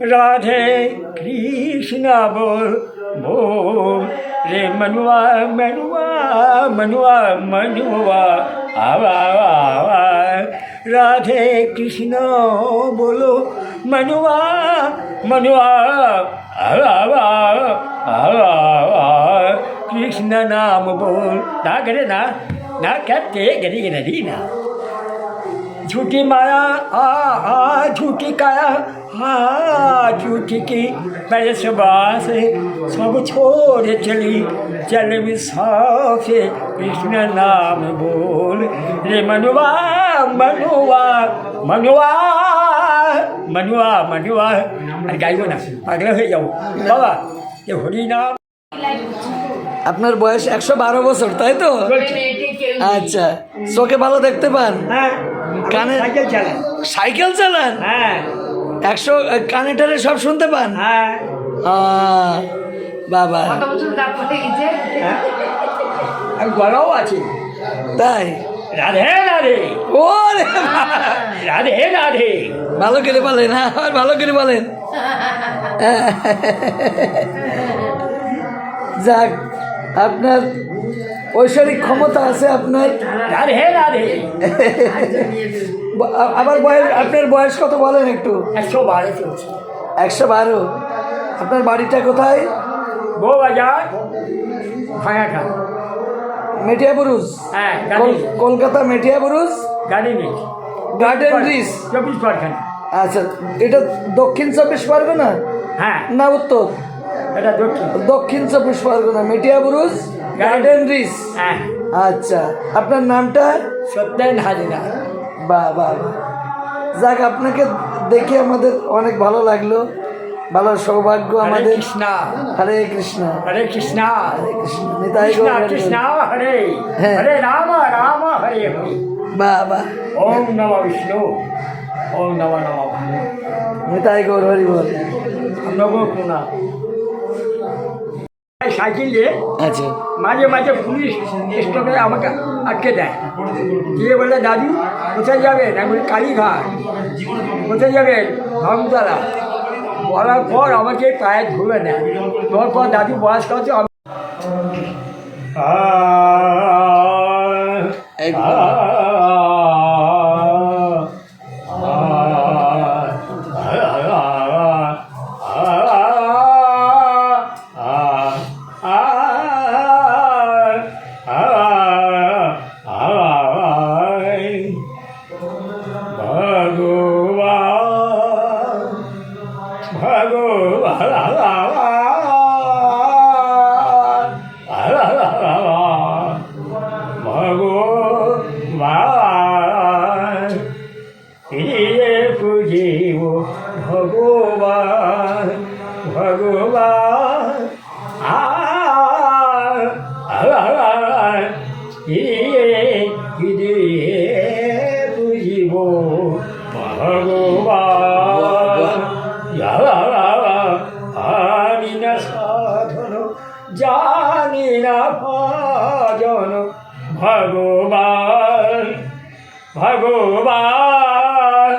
રાધે કૃષ્ણ બોલ બોલ. રે મનવા મનવા મનવા મનવા. આવા આવા રાધે કૃષ્ણ બોલો, મનવા મનવા. આવા આવા આવા. કૃષ્ણ નામ બોલ. ના કરે ના. ના, ક્યાં તે ગરી ગરી ના. झूठी माया आ आ झूठी काया आ झूठी की मेरे सुबह से सब छोड़ चली चल विसाख से कृष्ण नाम बोल रे मनुआ मनुआ मनुआ मनुआ मनुआ अरे गाइबो ना पागल হয়ে যাবো বাবা যে হরি নাম আপনার বয়স একশো বারো বছর তাই তো আচ্ছা চোখে ভালো দেখতে পান হ্যাঁ কানে- সাইকেল চালায় সাইকেল চালান? হ্যাঁ। একশো কানে টানে সব শুনতে পান? হ্যাঁ। আহ, বাবা। হ্যাঁ। গলাও আছে। তাই? রাধে রাধে। ও রে। রাধে রাধে। ভালো করে বলেন হ্যাঁ ভালো করে বলেন। যাক আপনার ঐশ্বরিক ক্ষমতা আছে আপনার? রাধে রাধে। ব- আবার বয়স আপনার বয়স কত বলেন একটু? একশো বারো চলছে। একশো বারো। আপনার বাড়িটা কোথায়? মেটিয়া বুরুজ হ্যাঁ Kolkata Metiabruz garden bridge চব্বিশ পরখানা আচ্ছা এটা দক্ষিণ চব্বিশ পরগনা? হ্যাঁ। না উত্তর? এটা দক্ষিণ। দক্ষিণ চব্বিশ Parganas Metiabruz garden bridge হ্যাঁ। আচ্ছা আপনার নামটা? সত্যেন হাজিরা। বাহ বাহ। যাক আপনাকে দেখে আমাদের অনেক ভালো লাগল। ভালো সৌভাগ্য আমাদের। কৃষ্ণ। হরে কৃষ্ণ। হরে কৃষ্ণ। কৃষ্ণ। নিতাই কৃষ্ণ হরে। হ্যাঁ। হরে রাম রাম হরে হরে। বাহ বাহ ওম নম বিষ্ণু। ওম নম নম নিতাই গৌর হরি বল। নব কোনা সাইকেল দিয়ে আচ্ছা। মাঝে মাঝে পুলিশ স্টপে আমাকে আটকে দেয়। দিয়ে বলে দাদু কোথায় যাবেন? আমি বলি কালীঘাট। কোথায় যাবেন? ধর্মতলা। বলার পর আমাকে পায়ে ধুলে নেয়। পর দাদু বয়স কত? আমি না ভজন। ভগবান ভগবান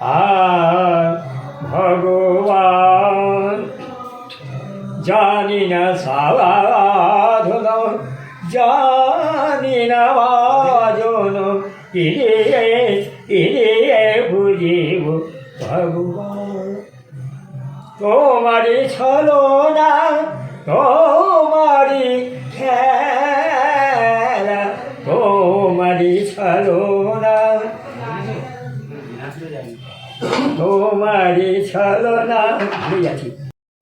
আ ভগবান। জানি না সাধন জানি না বাজন। ইরে ইরে বুঝিব ভগবান। তোমারি ছলো না তোমারি তোমারি ছলো না ভুলে যাচ্ছি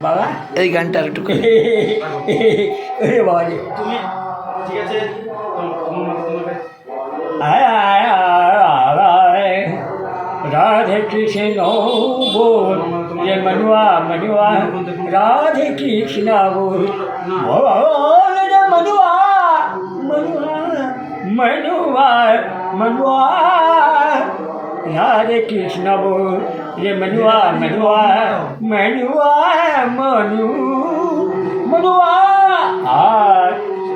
বাবা এই গানটা আর একটু করে। এ বাবা রে তুমি ঠিক আছে তোমার তোমার আয় আয় আয় আয় রাধে কৃষ্ণ बोल ये मनुआ मनुआ राधे कृष्ण बोल बोल रे मनुआ मनुआ मनुआ मनुआ राधे कृष्ण बोल, ये मनुआ मनुआ मनुआ मनु, मनुआ।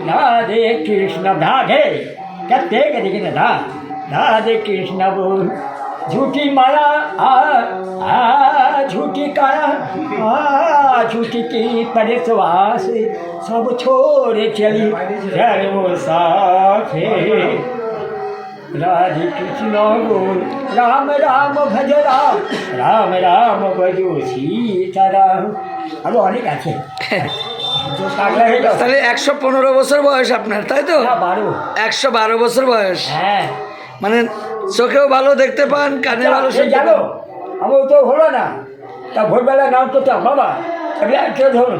राधे कृष्ण राधे कहते कहते रा राधे कृष्ण बोल, झूठी माया, आ आ, झूठी काया, आ, झूठी की परसवास सब छोड़े चली सर्व साथे। राधे कृष्ण बोल राम राम भज राम রাম রাম ভজো সীতারাম আরো অনেক আছে তো পাগলা হয়ে যাও। তাহলে একশো পনেরো বছর বয়স আপনার তাই তো না, বারো একশো বারো বছর বয়স হ্যাঁ মানে চোখেও ভালো দেখতে পান কানে ভালো সে শুনতে জানো পান আমার তো হলো না তা ভোরবেলা নাম তো তো বাবা তবে একটা ধরুন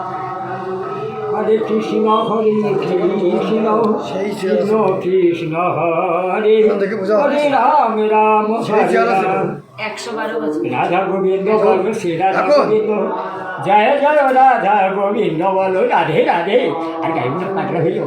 হরে কৃষ্ণ হরে কৃষ্ণ কৃষ্ণ কৃষ্ণ হরে হরে রাম রাম হরে রাম। রাধা গোবিন্দ বল শ্রী রাধা গোবিন্দ। জয় জয় রাধা গোবিন্দ বল রাধে রাধে। আর গাইব না পাগলা হয়ে